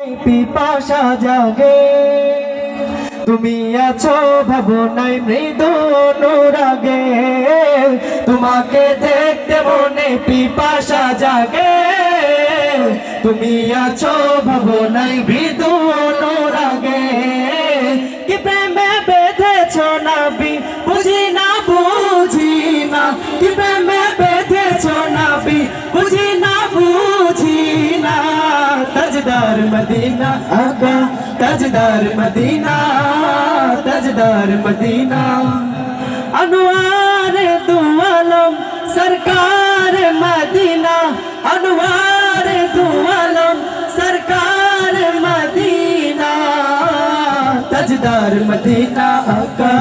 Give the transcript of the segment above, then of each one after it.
পিপাসা জাগে। তুমি আছো ভাবনায় মৃদু অনুরাগে। তোমাকে দেখতে মনে পিপাসা জাগে। তুমি আছো ভাবনায় মৃদু অনুরাগে। কি প্রেমে বেঁধেছ নাবি? বুঝি না বুঝি না। কি প্রেমে তাজদার মদিনা আকা তাজদার মদিনা তাজদার মদিনা अनवार दो आलम सरकार मदीना अनवार दो आलम सरकार मदीना तजदार मदीना आका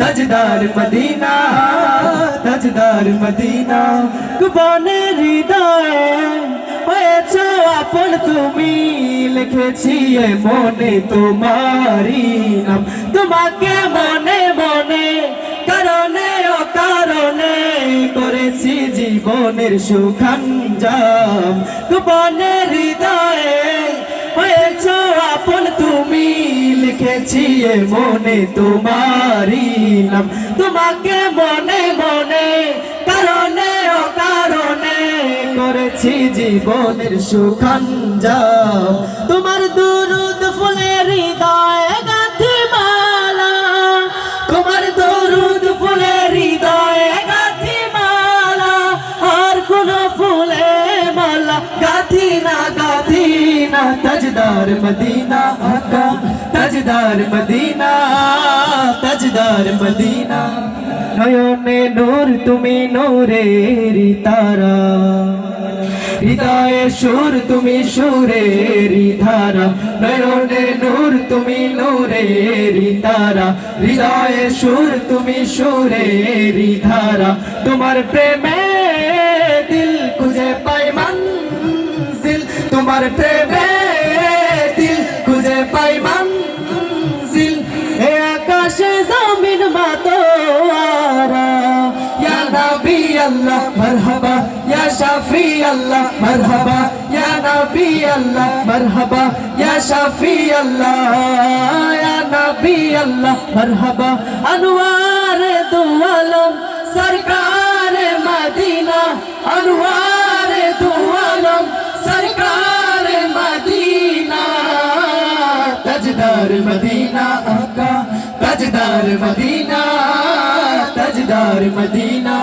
तजदार मदीना तजदार मदीना কুবনে হৃদয়ে হয়েছ আপন তুমি লিখেছি মনে তোমারি নাম। তোমাকে মনে মনে, কারণে ও কারণে করেছি জীবনের সুখাঞ্জাম। কুবনে হৃদয়ে হয়েছ আপন তুমি লিখেছি মনে তোমারি নাম। তোমাকে মনে মনে করেছি জীবনের সুখাঞ্জাম। তোমার দুরুদ ফুলের হৃদয় গাথি মালা তোমার দরুদ ফুলের হৃদয় গাথি মালা আর কোন ফুলে মালা গাথি না গাথি না তাজদার মদিনা আকা, তাজদার মদিনা তাজদার মদিনা। নয়নে নূর, তুমি নূরের তারা। হৃদয়ে সুর তুমি সুরের ধারা, নয়নে নূর তুমি নূরের তারা। হৃদয়ে সুর তুমি সুরের ধারা, তোমার প্রেমে দিল খুঁজে পাই মঞ্জিল। তোমার প্রেমে আল্লাহ, মারহাবা। ইয়া শাফি আল্লাহ, মারহাবা। ইয়া নবী আল্লাহ, মারহাবা। ইয়া শাফি আল্লাহ, ইয়া নবী আল্লাহ, মারহাবা। আনোয়ার দু আলম, সরকার মদিনা। আনোয়ার দু আলম, সরকার মদিনা। তাজদার মদিনা আকা তাজদার মদিনা তাজদার মদিনা।